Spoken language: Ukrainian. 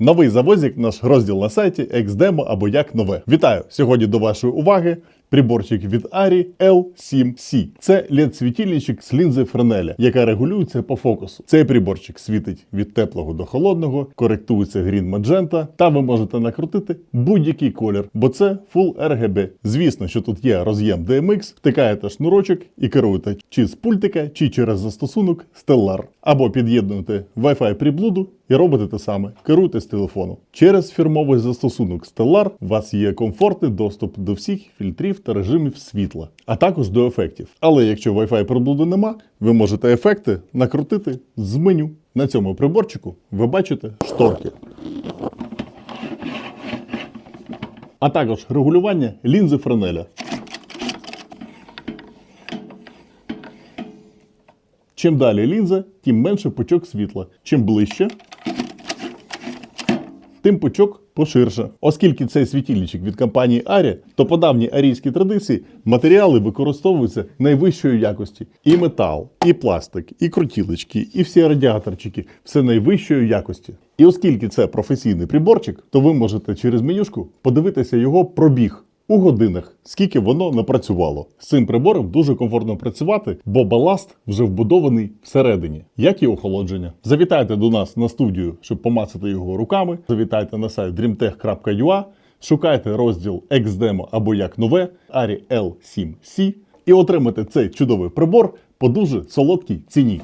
Новий завозик, наш розділ на сайті ексдемо або як нове. Вітаю! Сьогодні до вашої уваги приборчик від Arri L7C. Це led світильничок з лінзи Френеля, яка регулюється по фокусу. Цей приборчик світить від теплого до холодного, коректується грін маджента, та ви можете накрутити будь-який колір, бо це Full RGB. Звісно, що тут є роз'єм DMX, втикаєте шнурочок і керуєте чи з пультика, чи через застосунок Stellar. Або під'єднуєте Wi-Fi приблуду і робите те саме. Керуйте з телефону. Через фірмовий застосунок Stellar у вас є комфортний доступ до всіх фільтрів та режимів світла, а також до ефектів. Але якщо Wi-Fi приблуди нема, ви можете ефекти накрутити з меню. На цьому приборчику ви бачите шторки. А також регулювання лінзи Френеля. Чим далі лінза, тим менше пучок світла. Чим ближче, тим пучок поширше. Оскільки цей світильничок від компанії Арі, то по давній арійській традиції матеріали використовуються найвищої якості. І метал, і пластик, і крутілочки, і всі радіаторчики все найвищої якості. І оскільки це професійний приборчик, то ви можете через менюшку подивитися його пробіг. У годинах, скільки воно напрацювало. З цим прибором дуже комфортно працювати, бо баласт вже вбудований всередині, як і охолодження. Завітайте до нас на студію, щоб помацати його руками. Завітайте на сайт dreamtech.ua, шукайте розділ XDemo або як нове Ari L7C і отримайте цей чудовий прибор по дуже солодкій ціні.